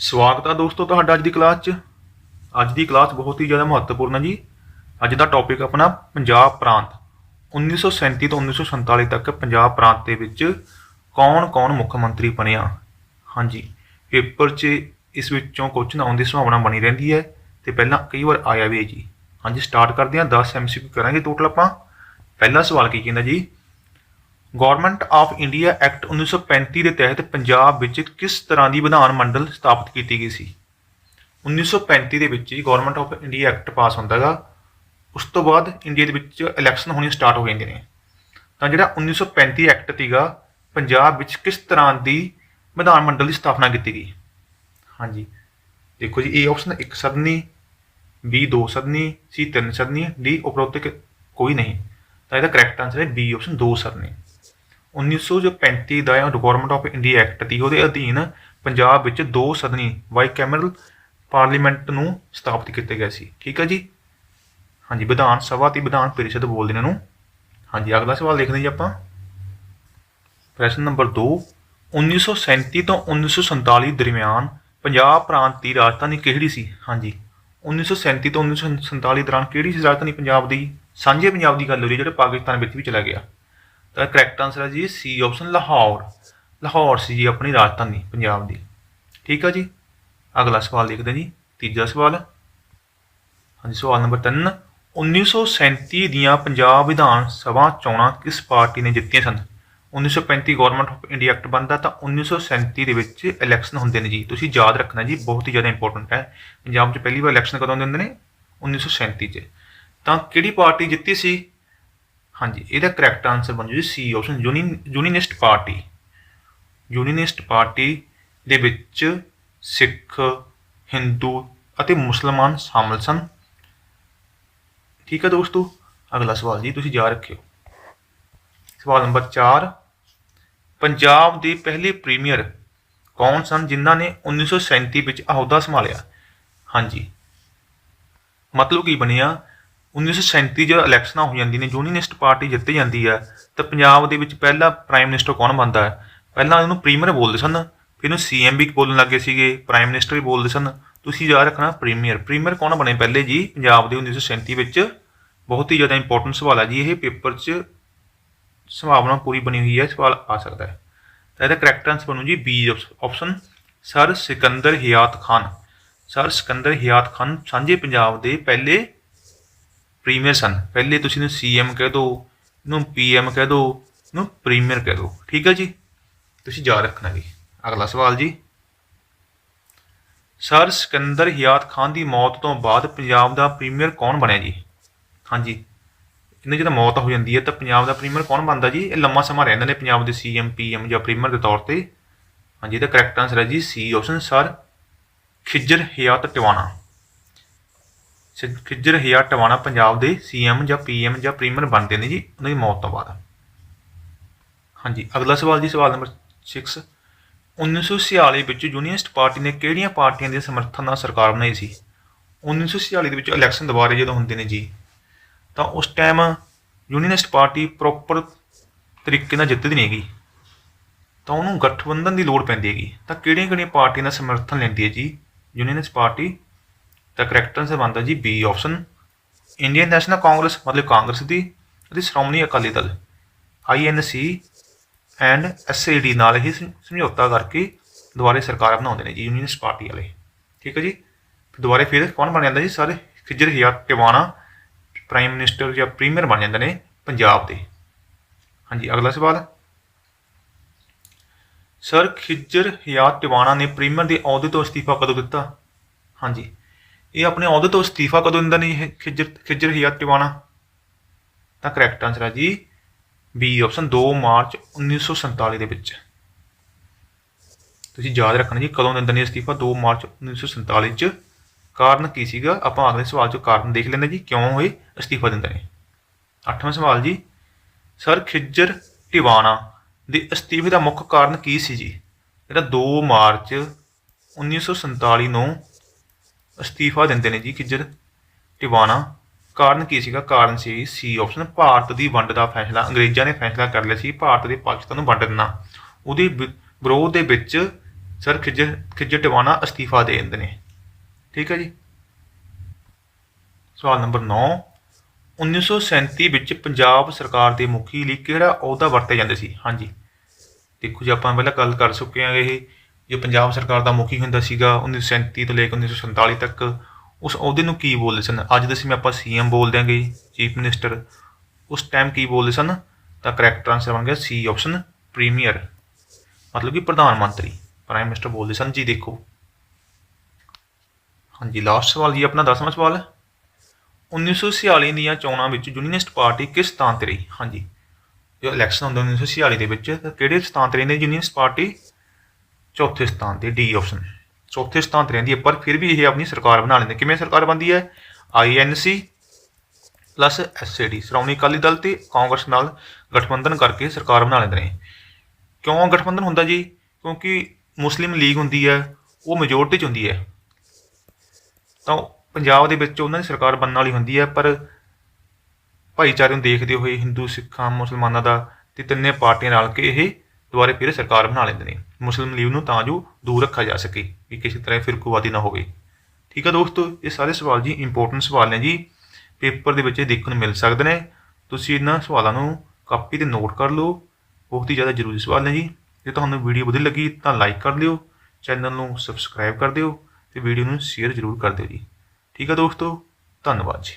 ਸਵਾਗਤ ਆ ਦੋਸਤੋ ਤੁਹਾਡਾ ਅੱਜ ਦੀ ਕਲਾਸ 'ਚ। ਅੱਜ ਦੀ ਕਲਾਸ ਬਹੁਤ ਹੀ ਜ਼ਿਆਦਾ ਮਹੱਤਵਪੂਰਨ ਹੈ ਜੀ। ਅੱਜ ਦਾ ਟੌਪਿਕ ਆਪਣਾ ਪੰਜਾਬ ਪ੍ਰਾਂਤ। 1937 ਤੋਂ 1947 ਤੱਕ ਪੰਜਾਬ ਪ੍ਰਾਂਤ ਦੇ ਵਿੱਚ ਕੌਣ-ਕੌਣ ਮੁੱਖ ਮੰਤਰੀ ਬਣਿਆ ਹਾਂਜੀ, ਪੇਪਰ 'ਚ ਇਸ ਵਿੱਚੋਂ ਕੁਐਸਚਨ ਆਉਣ ਦੀ ਸੰਭਾਵਨਾ ਬਣੀ ਰਹਿੰਦੀ ਹੈ ਤੇ ਪਹਿਲਾਂ ਕਈ ਵਾਰ ਆਇਆ ਵੀ ਹੈ ਜੀ। ਹਾਂਜੀ ਸਟਾਰਟ ਕਰਦੇ ਹਾਂ 10 ਐਮਸੀਕਿਊ ਕਰਾਂਗੇ ਟੋਟਲ ਆਪਾਂ। ਪਹਿਲਾ ਸਵਾਲ ਕੀ ਕਹਿੰਦਾ ਜੀ? ਗਵਰਨਮੈਂਟ ਆਫ ਇੰਡੀਆ ਐਕਟ 1935 ਦੇ ਤਹਿਤ ਪੰਜਾਬ ਵਿੱਚ ਕਿਸ ਤਰ੍ਹਾਂ ਦੀ ਵਿਧਾਨ ਮੰਡਲ ਸਥਾਪਿਤ ਕੀਤੀ ਗਈ ਸੀ? 1935 ਦੇ ਵਿੱਚ ਹੀ government of India act pass ਹੁੰਦਾ ਗਾ। ਉਸ ਤੋਂ ਬਾਅਦ ਇੰਡੀਆ ਦੇ ਵਿੱਚ ਇਲੈਕਸ਼ਨ ਹੋਣੀ ਸਟਾਰਟ ਹੋ ਜਾਂਦੇ ਨੇ। ਤਾਂ ਜਿਹੜਾ 1935 ਐਕਟ ਸੀਗਾ, ਪੰਜਾਬ ਵਿੱਚ ਕਿਸ ਤਰ੍ਹਾਂ ਦੀ ਵਿਧਾਨ ਮੰਡਲ ਦੀ ਸਥਾਪਨਾ ਕੀਤੀ ਗਈ? ਹਾਂਜੀ। ਦੇਖੋ ਜੀ ਏ ਆਪਸ਼ਨ ਇੱਕ ਸਦਨੀ ਬੀ ਦੋ ਸਦਨੀ ਸੀ ਤਿੰਨ ਸਦਨੀ ਡੀ ਉਪਰੋਕਤ ਕੋਈ ਨਹੀਂ। ਤਾਂ ਇਹਦਾ ਕਰੈਕਟ ਆਨਸਰ ਹੈ ਬੀ ਆਪਸ਼ਨ ਦੋ ਸਦਨੀ। 1935 ਦਾ ਗਵਰਨਮੈਂਟ ਆਫ ਇੰਡੀਆ ਐਕਟ ਦੀ ਉਹਦੇ ਅਧੀਨ ਪੰਜਾਬ ਵਿੱਚ ਦੋ ਸਦਨੀ ਬਾਈ ਕੈਮਰਲ ਪਾਰਲੀਮੈਂਟ ਨੂੰ ਸਥਾਪਿਤ ਕੀਤੇ ਗਏ ਸੀ। ਠੀਕ ਹੈ ਜੀ? ਹਾਂਜੀ, ਵਿਧਾਨ ਸਭਾ ਤੇ ਵਿਧਾਨ ਪਰਿਸ਼ਦ ਬੋਲਦੇ ਨੇ ਇਹਨੂੰ। ਹਾਂਜੀ, ਅਗਲਾ ਸਵਾਲ ਦੇਖਦੇ ਜੀ ਆਪਾਂ। ਪ੍ਰਸ਼ਨ ਨੰਬਰ 2 1937 ਤੋਂ 1947 ਦਰਮਿਆਨ ਪੰਜਾਬ ਪ੍ਰਾਂਤ ਦੀ ਰਾਜਧਾਨੀ ਕਿਹੜੀ ਸੀ? ਹਾਂਜੀ 1937 ਤੋਂ 1947 ਦੌਰਾਨ ਕਿਹੜੀ ਸੀ ਰਾਜਧਾਨੀ ਪੰਜਾਬ ਦੀ? ਸਾਂਝੇ ਪੰਜਾਬ ਦੀ ਗੱਲ ਹੋ ਰਹੀ ਹੈ, ਜਿਹੜਾ ਪਾਕਿਸਤਾਨ ਵਿੱਚ ਵੀ ਚਲਾ ਗਿਆ। ਤਾਂ ਕਰੈਕਟ ਆਨਸਰ ਹੈ ਜੀ ਸੀ ਆਪਸ਼ਨ ਲਾਹੌਰ। ਲਾਹੌਰ ਸੀ ਜੀ ਆਪਣੀ ਰਾਜਧਾਨੀ ਪੰਜਾਬ ਦੀ। ਠੀਕ ਆ ਜੀ? ਅਗਲਾ ਸਵਾਲ ਦੇਖਦੇ ਜੀ। ਤੀਜਾ ਸਵਾਲ। ਹਾਂਜੀ, ਸਵਾਲ ਨੰਬਰ 3 1937 ਦੀਆਂ ਪੰਜਾਬ ਵਿਧਾਨ ਸਭਾ ਚੋਣਾਂ ਕਿਸ ਪਾਰਟੀ ਨੇ ਜਿੱਤੀਆਂ ਸਨ? 1935 ਗਵਰਨਮੈਂਟ ਆਫ ਇੰਡੀਆ ਐਕਟ ਬਣਦਾ ਤਾਂ 1937 ਦੇ ਵਿੱਚ ਇਲੈਕਸ਼ਨ ਹੁੰਦੇ ਨੇ ਜੀ। ਤੁਸੀਂ ਯਾਦ ਰੱਖਣਾ ਜੀ, ਬਹੁਤ ਹੀ ਜ਼ਿਆਦਾ ਇੰਪੋਰਟੈਂਟ ਹੈ। ਪੰਜਾਬ 'ਚ ਪਹਿਲੀ ਵਾਰ ਇਲੈਕਸ਼ਨ ਕਦੋਂ ਹੁੰਦੇ ਨੇ? 1937 'ਚ। ਤਾਂ ਕਿਹੜੀ ਪਾਰਟੀ ਜਿੱਤੀ ਸੀ? ਹਾਂਜੀ, ਇਹਦਾ ਕਰੈਕਟ ਆਨਸਰ ਬਣ ਜੂ ਜੀ C option Unionist party Unionist party ਦੇ ਵਿੱਚ ਸਿੱਖ, ਹਿੰਦੂ ਅਤੇ ਮੁਸਲਮਾਨ ਸ਼ਾਮਲ ਸਨ। ਠੀਕ ਹੈ ਦੋਸਤੋ, ਅਗਲਾ ਸਵਾਲ ਜੀ, ਤੁਸੀਂ ਯਾਦ ਰੱਖਿਓ। ਸਵਾਲ ਨੰਬਰ 4 ਪੰਜਾਬ ਦੇ ਪਹਿਲੇ ਪ੍ਰੀਮੀਅਰ ਕੌਣ ਸਨ ਜਿਨ੍ਹਾਂ ਨੇ 1937 ਵਿੱਚ ਅਹੁਦਾ ਸੰਭਾਲਿਆ? ਹਾਂਜੀ। ਮਤਲਬ ਕੀ ਬਣਿਆ? 1937 ਜਦੋਂ ਇਲੈਕਸ਼ਨਾਂ ਹੋ ਜਾਂਦੀਆਂ ਨੇ, ਯੂਨੀਅਨਿਸਟ ਪਾਰਟੀ ਜਿੱਤ ਜਾਂਦੀ ਹੈ ਤਾਂ ਪੰਜਾਬ ਦੇ ਵਿੱਚ ਪਹਿਲਾ ਪ੍ਰਾਈਮ ਮਿਨਿਸਟਰ ਕੌਣ ਬਣਦਾ? ਹੈ ਪਹਿਲਾਂ ਇਹਨੂੰ ਪ੍ਰੀਮੀਅਰ ਬੋਲਦੇ ਸਨ, ਫਿਰ ਇਹਨੂੰ ਸੀਐਮ ਵੀ ਬੋਲਣ ਲੱਗੇ ਸੀਗੇ, ਪ੍ਰਾਈਮ ਮਿਨਿਸਟਰ ਵੀ ਬੋਲਦੇ ਸਨ। ਤੁਸੀਂ ਯਾਦ ਰੱਖਣਾ ਪ੍ਰੀਮੀਅਰ। ਪ੍ਰੀਮੀਅਰ ਕੌਣ ਬਣੇ ਪਹਿਲੇ ਜੀ? ਪੰਜਾਬ ਦੇ 1937 ਵਿੱਚ ਬਹੁਤ ਹੀ ਜ਼ਿਆਦਾ ਇੰਪੋਰਟੈਂਟ ਸਵਾਲ ਹੈ ਜੀ। ਇਹ ਪੇਪਰ 'ਚ ਸੰਭਾਵਨਾ ਪੂਰੀ ਬਣੀ ਹੋਈ ਹੈ, ਸਵਾਲ ਆ ਸਕਦਾ ਹੈ। ਤਾਂ ਇਹਦਾ ਕਰੈਕਟ ਆਨਸਰ ਬਣੂ ਜੀ B option sir Sikandar Hayat Khan. Sir Sikandar Hayat Khan ਸਾਂਝੇ ਪੰਜਾਬ ਦੇ ਪਹਿਲੇ ਪ੍ਰੀਮੀਅਰ ਸਨ। ਪਹਿਲੇ ਤੁਸੀਂ ਇਹਨੂੰ ਸੀਐਮ ਕਹਿ ਦਿਓ ਇਹਨੂੰ ਪੀਐਮ ਕਹਿ ਦਿਓ ਇਹਨੂੰ ਪ੍ਰੀਮੀਅਰ ਕਹਿ ਦਿਓ ਠੀਕ ਹੈ ਜੀ? ਤੁਸੀਂ ਯਾਦ ਰੱਖਣਾ ਜੀ। ਅਗਲਾ ਸਵਾਲ ਜੀ। ਸਰ ਸਿਕੰਦਰ ਹਿਆਤ ਖਾਨ ਦੀ ਮੌਤ ਤੋਂ ਬਾਅਦ ਪੰਜਾਬ ਦਾ ਪ੍ਰੀਮੀਅਰ ਕੌਣ ਬਣਿਆ ਜੀ? ਹਾਂਜੀ। ਇਹਨਾਂ ਜਦੋਂ ਮੌਤ ਹੋ ਜਾਂਦੀ ਹੈ ਤਾਂ ਪੰਜਾਬ ਦਾ ਪ੍ਰੀਮੀਅਰ ਕੌਣ ਬਣਦਾ ਜੀ? ਇਹ ਲੰਮਾ ਸਮਾਂ ਰਹਿੰਦੇ ਨੇ ਪੰਜਾਬ ਦੇ ਸੀਐਮ, ਪੀਐਮ ਜਾਂ ਪ੍ਰੀਮੀਅਰ ਦੇ ਤੌਰ ਤੇ। ਹਾਂਜੀ, ਇਹਦਾ ਕਰੈਕਟ ਆਨਸਰ ਹੈ ਜੀ C option sir Khizar Hayat Tiwana. Khizar Hayat Tiwana Punjab ਦੇ ਸੀਐਮ ਜਾਂ ਪੀਐਮ ਜਾਂ ਪ੍ਰੀਮੀਅਰ ਬਣਦੇ ਨੇ ਜੀ, ਉਹਨਾਂ ਦੀ ਮੌਤ ਤੋਂ ਬਾਅਦ। ਹਾਂਜੀ, ਅਗਲਾ ਸਵਾਲ ਜੀ, ਸਵਾਲ ਨੰਬਰ 6 1946 ਵਿੱਚ ਯੂਨੀਅਨਿਸਟ ਪਾਰਟੀ ਨੇ ਕਿਹੜੀਆਂ ਪਾਰਟੀਆਂ ਦੇ ਸਮਰਥਨ ਨਾਲ ਸਰਕਾਰ ਬਣਾਈ ਸੀ? 1946 ਦੇ ਵਿੱਚ ਇਲੈਕਸ਼ਨ ਦੁਬਾਰੇ ਜਦੋਂ ਹੁੰਦੇ ਨੇ ਜੀ, ਤਾਂ ਉਸ ਟਾਈਮ ਯੂਨੀਅਨਿਸਟ ਪਾਰਟੀ ਪ੍ਰੋਪਰ ਤਰੀਕੇ ਨਾਲ ਜਿੱਤਦੀ ਨਹੀਂ ਹੈਗੀ। ਤਾਂ ਉਹਨੂੰ ਗਠਬੰਧਨ ਦੀ ਲੋੜ ਪੈਂਦੀ ਹੈਗੀ। ਤਾਂ ਕਿਹੜੀਆਂ ਕਿਹੜੀਆਂ ਪਾਰਟੀਆਂ ਦਾ ਸਮਰਥਨ ਲੈਂਦੀ ਹੈ ਜੀ, ਯੂਨੀਅਨਿਸਟ ਪਾਰਟੀ ਤਾਂ ਕਰੈਕਟ ਆਨਸਰ ਬਣਦਾ ਜੀ B option Indian National Congress ਮਤਲਬ ਕਾਂਗਰਸ ਦੀ, ਅਤੇ Shiromani Akali Dal INC and SAD ਨਾਲ ਹੀ ਸਮਝੌਤਾ ਕਰਕੇ ਦੁਬਾਰੇ ਸਰਕਾਰ ਬਣਾਉਂਦੇ ਨੇ ਜੀ ਯੂਨੀਅਨਿਸਟ ਪਾਰਟੀ ਵਾਲੇ। ਠੀਕ ਹੈ ਜੀ? ਦੁਬਾਰੇ ਫਿਰ ਕੌਣ ਬਣ ਜਾਂਦਾ ਜੀ? ਸਾਰੇ ਖਿਜਰ ਹਿਆਤ ਟਿਵਾਣਾ ਪ੍ਰਾਈਮ ਮਿਨਿਸਟਰ ਜਾਂ ਪ੍ਰੀਮੀਅਰ ਬਣ ਜਾਂਦੇ ਨੇ ਪੰਜਾਬ ਦੇ। ਹਾਂਜੀ, ਅਗਲਾ ਸਵਾਲ। ਸਰ ਖਿਜਰ ਹਿਆਤ ਟਿਵਾਣਾ ਨੇ ਪ੍ਰੀਮੀਅਰ ਦੇ ਅਹੁਦੇ ਤੋਂ ਅਸਤੀਫਾ ਕਦੋਂ ਦਿੱਤਾ? ਹਾਂਜੀ। ਇਹ ਆਪਣੇ ਅਹੁਦੇ ਤੋਂ ਅਸਤੀਫਾ ਕਦੋਂ ਦਿੰਦਾ ਨਹੀਂ ਇਹ ਖਿਜਰ ਖਿਜਰ ਹਿਆਤ ਟਿਵਾਣਾ ਤਾਂ ਕਰੈਕਟ ਆਨਸਰ ਹੈ ਜੀ ਬੀ ਆਪਸ਼ਨ 2 ਮਾਰਚ 1947 ਦੇ ਵਿੱਚ। ਤੁਸੀਂ ਯਾਦ ਰੱਖਣਾ ਜੀ ਕਦੋਂ ਦਿੰਦਾ ਨਹੀਂ ਅਸਤੀਫਾ? 2 ਮਾਰਚ 1947 ਚ। ਕਾਰਨ ਕੀ ਸੀਗਾ? ਆਪਾਂ ਅਗਲੇ ਸਵਾਲ ਚੋਂ ਕਾਰਨ ਦੇਖ ਲੈਂਦੇ ਜੀ, ਕਿਉਂ ਹੋਏ ਅਸਤੀਫਾ ਦਿੰਦੇ ਨੇ ਅੱਠਵਾਂ ਸਵਾਲ ਜੀ, ਸਰ ਖਿੱਜਰ ਟਿਵਾਣਾ ਦੇ ਅਸਤੀਫੇ ਦਾ ਮੁੱਖ ਕਾਰਨ ਕੀ ਸੀ ਜੀ? ਜਿਹੜਾ 2 ਮਾਰਚ 1947 ਨੂੰ ਅਸਤੀਫਾ ਦਿੰਦੇ ਨੇ ਜੀ ਖਿੱਜਰ। ਟਿਵਾਣਾ। ਕਾਰਨ ਕੀ ਸੀਗਾ? ਕਾਰਨ ਸੀ ਸੀ ਆਪਸ਼ਨ ਭਾਰਤ ਦੀ ਵੰਡ ਦਾ ਫੈਸਲਾ। ਅੰਗਰੇਜ਼ਾਂ ਨੇ ਫੈਸਲਾ ਕਰ ਲਿਆ ਸੀ ਭਾਰਤ ਦੇ ਪਾਕਿਸਤਾਨ ਨੂੰ ਵੰਡ ਦੇਣਾ। ਉਹਦੇ ਵਿ- ਵਿਰੋਧ ਦੇ ਵਿੱਚ ਸਰ ਖਿੱਜਰ ਖਿੱਜਰ ਟਿਵਾਣਾ ਅਸਤੀਫਾ ਦੇ ਦਿੰਦੇ ਨੇ। ਠੀਕ ਹੈ ਜੀ? ਸਵਾਲ ਨੰਬਰ 9 1937 ਵਿੱਚ ਪੰਜਾਬ ਸਰਕਾਰ ਦੇ ਮੁਖੀ ਲਈ ਕਿਹੜਾ ਅਹੁਦਾ ਵਰਤਿਆ ਜਾਂਦਾ ਸੀ? ਹਾਂਜੀ। ਦੇਖੋ ਜੀ, ਆਪਾਂ ਪਹਿਲਾਂ ਗੱਲ ਕਰ ਚੁੱਕੇ ਹਾਂ ਇਹ। ਜੋ ਪੰਜਾਬ ਸਰਕਾਰ ਦਾ ਮੁਖੀ ਹੁੰਦਾ ਸੀਗਾ 1937 ਤੋਂ ਲੈ ਕੇ 1947 ਤੱਕ, ਉਸ ਅਹੁਦੇ ਨੂੰ ਕੀ ਬੋਲਦੇ ਸਨ? ਅੱਜ ਦੇ ਸਮੇਂ ਆਪਾਂ ਸੀਐਮ ਬੋਲ ਦਿਆਂਗੇ ਚੀਫ ਮਿਨਿਸਟਰ ਉਸ ਟਾਈਮ ਕੀ ਬੋਲਦੇ ਸਨ? ਤਾਂ ਕਰੈਕਟ ਆਨਸਰ ਬਣ ਗਿਆ ਸੀ ਆਪਸ਼ਨ ਪ੍ਰੀਮੀਅਰ ਮਤਲਬ ਕਿ ਪ੍ਰਧਾਨ ਮੰਤਰੀ ਪ੍ਰਾਈਮ ਮਿਨਿਸਟਰ ਬੋਲਦੇ ਸਨ। ਜੀ ਦੇਖੋ। ਹਾਂਜੀ ਲਾਸਟ ਸਵਾਲ ਜੀ, ਆਪਣਾ 10ਵਾਂ ਸਵਾਲ। 1946 ਦੀਆਂ ਚੋਣਾਂ ਵਿੱਚ ਯੂਨੀਅਨਿਸਟ ਪਾਰਟੀ ਕਿਸ ਸਥਾਨ ਤੇ ਰਹੀ? ਹਾਂਜੀ, ਜੋ ਇਲੈਕਸ਼ਨ ਹੁੰਦਾ 1946 ਦੇ ਵਿੱਚ, ਤਾਂ ਕਿਹੜੇ ਸਥਾਨ ਤੇ ਰਹਿੰਦੀ ਯੂਨੀਅਨਿਸਟ ਪਾਰਟੀ ਚੌਥੇ ਸਥਾਨ ਤੇ ਡੀ ਆਪਸ਼ਨ ਚੌਥੇ ਸਥਾਨ ਤੇ ਰਹਿੰਦੀ ਹੈ, ਪਰ ਫਿਰ ਵੀ ਇਹ ਆਪਣੀ ਸਰਕਾਰ ਬਣਾ ਲੈਂਦੇ ਕਿਵੇਂ ਸਰਕਾਰ ਬਣਦੀ ਹੈ? INC plus SAD Shiromani Akali Dal ਤੇ ਕਾਂਗਰਸ ਨਾਲ ਗਠਬੰਧਨ ਕਰਕੇ ਸਰਕਾਰ ਬਣਾ ਲੈਂਦੇ ਨੇ। ਕਿਉਂ ਗਠਬੰਧਨ ਹੁੰਦਾ ਜੀ? ਕਿਉਂਕਿ ਮੁਸਲਿਮ ਲੀਗ ਹੁੰਦੀ ਹੈ, ਉਹ ਮੈਜੋਰਟੀ ਚ ਹੁੰਦੀ ਹੈ। ਤਾਂ ਪੰਜਾਬ ਦੇ ਵਿੱਚ ਉਹਨਾਂ ਦੀ ਸਰਕਾਰ ਬਣਨ ਵਾਲੀ ਹੁੰਦੀ ਹੈ, ਪਰ ਭਾਈਚਾਰੇ ਨੂੰ ਦੇਖਦੇ ਹੋਏ ਹਿੰਦੂ, ਸਿੱਖਾਂ, ਮੁਸਲਮਾਨਾਂ ਦਾ ਤੇ ਤਿੰਨੇ ਪਾਰਟੀਆਂ ਰਲ ਕੇ ਇਹ ਦੁਬਾਰੇ ਫਿਰ ਸਰਕਾਰ ਬਣਾ ਲੈਂਦੇ ਨੇ। ਮੁਸਲਿਮ ਲੀਗ ਨੂੰ ਤਾਂ ਜੋ ਦੂਰ ਰੱਖਿਆ ਜਾ ਸਕੇ ਕਿ ਕਿਸੇ ਤਰ੍ਹਾਂ ਫਿਰਕੂਵਾਦੀ ਨਾ ਹੋਵੇ। ਠੀਕ ਹੈ ਦੋਸਤੋ, ਇਹ ਸਾਰੇ ਸਵਾਲ ਜੀ ਇੰਪੋਰਟੈਂਟ ਸਵਾਲ ਨੇ ਜੀ। ਪੇਪਰ ਦੇ ਵਿੱਚ ਇਹ ਦੇਖਣ ਨੂੰ ਮਿਲ ਸਕਦੇ ਨੇ। ਤੁਸੀਂ ਇਹਨਾਂ ਸਵਾਲਾਂ ਨੂੰ ਕਾਪੀ ਤੇ ਨੋਟ ਕਰ ਲਓ। ਬਹੁਤ ਹੀ ਜ਼ਿਆਦਾ ਜ਼ਰੂਰੀ ਸਵਾਲ ਨੇ ਜੀ। ਜੇ ਤੁਹਾਨੂੰ ਵੀਡੀਓ ਵਧੀਆ ਲੱਗੀ ਤਾਂ ਲਾਈਕ ਕਰ ਦਿਓ ਚੈਨਲ ਨੂੰ ਸਬਸਕ੍ਰਾਈਬ ਕਰ ਦਿਓ ਤੇ ਵੀਡੀਓ ਨੂੰ ਸ਼ੇਅਰ ਜ਼ਰੂਰ ਕਰ ਦਿਓ ਜੀ। ਠੀਕ ਹੈ ਦੋਸਤੋ, ਧੰਨਵਾਦ ਜੀ।